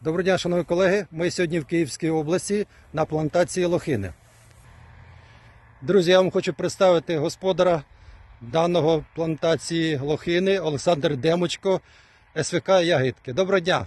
Доброго дня, шановні колеги. Ми сьогодні в Київській області на плантації лохини. Друзі, я вам хочу представити господара даного плантації лохини Олександр Демочко, СВК Ягідки. Доброго дня.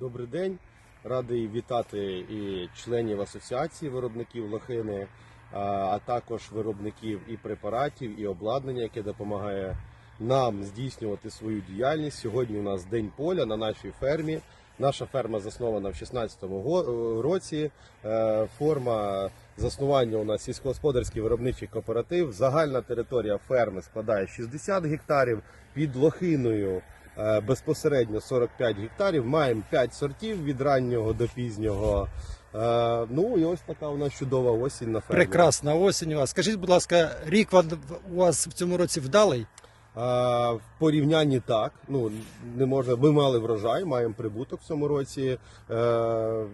Добрий день. Радий вітати і членів асоціації виробників лохини, а- також виробників і препаратів, і обладнання, яке допомагає нам здійснювати свою діяльність. Сьогодні у нас день поля на нашій фермі. Наша ферма заснована в 2016 го- році. Е, Форма заснування у нас сільськогосподарський виробничий кооператив. Загальна територія ферми складає 60 гектарів. Під лохиною е, безпосередньо 45 гектарів. Маємо 5 сортів від раннього до пізнього. Е, Ну і ось така у нас чудова осінь на фермі. Прекрасна осінь у вас. Скажіть, будь ласка, рік у вас в цьому році вдалий? В порівнянні так. Ну не можна. Ми мали врожай, маємо прибуток в цьому році. Е,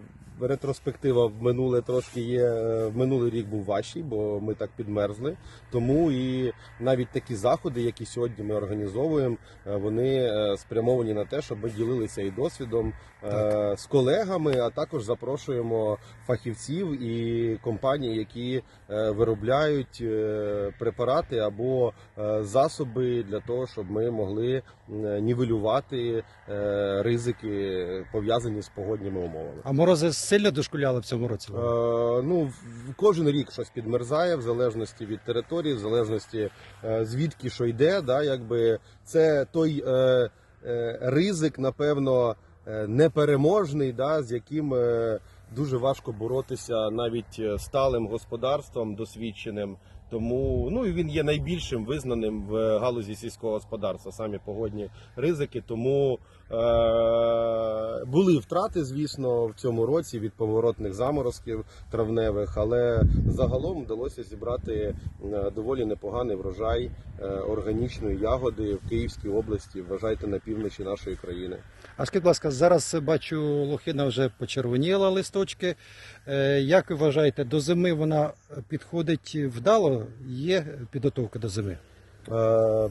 ретроспектива в минуле трошки є. е, В минулий рік був важчий, бо ми так підмерзли. Тому і навіть такі заходи, які сьогодні ми організовуємо, е, вони спрямовані на те, щоб ми ділилися і досвідом е, з колегами, а також запрошуємо фахівців і компанії, які виробляють препарати або засоби для того, щоб ми могли нівелювати е, ризики пов'язані з погодніми умовами. А морози сильно дошкуляли в цьому році? Е, ну, кожен рік щось підмерзає, в залежності від території, в залежності е, звідки що йде. Да, якби це той е, е, ризик, напевно, е, непереможний, да, з яким е, дуже важко боротися навіть е, сталим господарством досвідченим. Тому ну і він є найбільшим визнаним в галузі сільського господарства, самі погодні ризики. Тому е, були втрати, звісно, в цьому році від поворотних заморозків травневих, але загалом вдалося зібрати е, доволі непоганий врожай е, органічної ягоди в Київській області. Вважайте на півночі нашої країни. А скажіть, будь ласка, зараз бачу, лохина вже почервоніла листочки. Е, Як ви вважаєте, до зими вона підходить вдало? Є підготовка до зими? Е,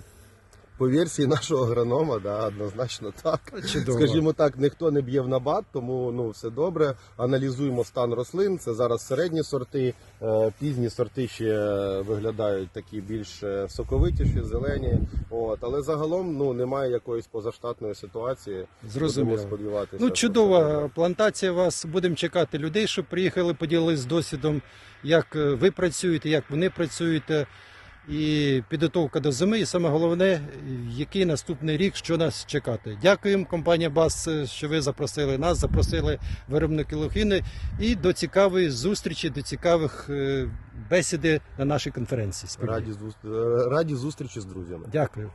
По версії нашого агронома, да, однозначно так. Чудово. Скажімо так, ніхто не б'є в набат, тому ну все добре. Аналізуємо стан рослин. Це зараз середні сорти, е, пізні сорти ще виглядають такі більш е, соковитіші, зелені. От, але загалом ну немає якоїсь позаштатної ситуації. Зрозуміло. Сподіватися. Ну, чудова плантація вас. Будемо чекати людей, щоб приїхали, поділилися з досвідом, як е, ви працюєте, як вони працюєте. І підготовка до зими, і саме головне, який наступний рік, що нас чекати. Дякуємо, компанія БАС, що ви запросили нас, запросили виробники лохини і до цікавої зустрічі, до цікавих е, бесіди на нашій конференції. раді раді зустрічі з друзями. Дякую.